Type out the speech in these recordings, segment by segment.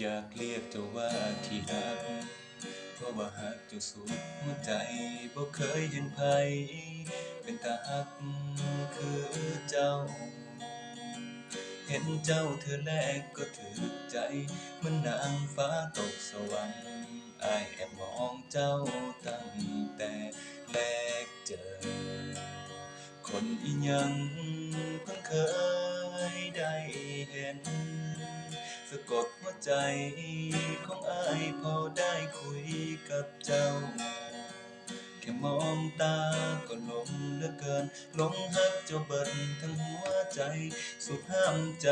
อยากเรียกเจ้าว่าที่รักเพราะว่าหักเจ้าสุดหัวใจบ่เคยเห็นไผเป็นตาหักคือเจ้า เห็นเจ้าเธอแรกก็ถือใจเหมันนางฟ้าตกสวรรค์อายแอบมองเจ้าตั้งแต่แรกเจอ คนอีหยังเพิ่งเคยได้เห็นะกดหัวใจ ของอายพอได้คุยกับเจ้า แค่มองตาก็หลงเหลือเกินหลงหักเจ้าเบิดทั้งหัวใจ สุดห้ามใจ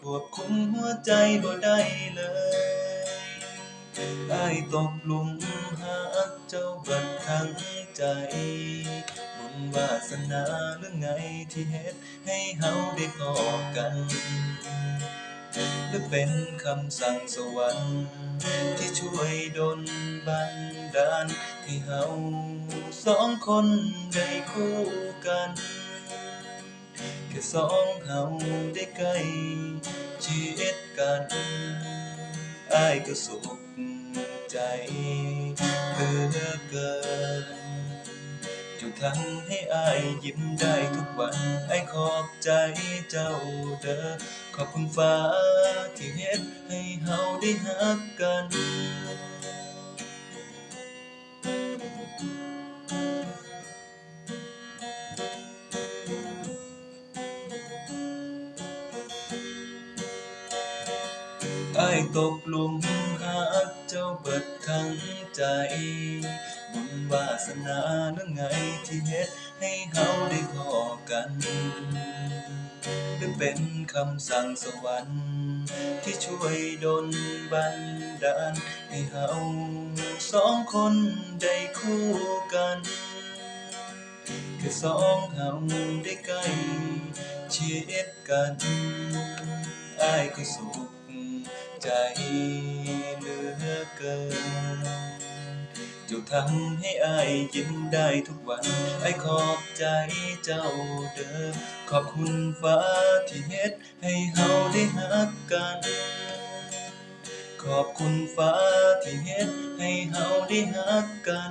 ควบคุมหัวใจบ่ได้เลยอายตกหลุมหักเจ้าเบิดทั้งใจบุญวาสนาหรือไงที่เฮ็ดให้เฮาได้พอกัน หรือเป็นคำสั่งสวรรค์ ที่ช่วยดลบันดาลให้เฮาสองคนได้คู่กัน แค่สองเฮาได้ใกล้ชิดกันอ้ายก็สุขใจเหลือเกินจงทำให้อายยิ้มได้ทุกวัน อายขอบใจเจ้าเด้อขอบคุณฟ้าที่เฮ็ดให้เฮาได้ฮักกันไอายตกหลุมหักเจ้าเบิดทั้งใจ วาสนาหรือไงที่เฮ็ดให้เฮาได้พอกันหรือเป็นคำสั่งสวรรค์ที่ช่วยดลบันดาลให้เฮาสองคนได้คู่กันแค่สองเฮาได้ใกล้ชิดกันอายก็สุขใจเหลือเกิน ทำให้อายยิ้มได้ทุกวันไอายขอบใจเจ้าเด้อขอบคุณฟ้าที่เฮ็ดให้เฮาได้ฮักกัน ขอบคุณฟ้าที่เฮ็ดให้เฮาได้ฮักกัน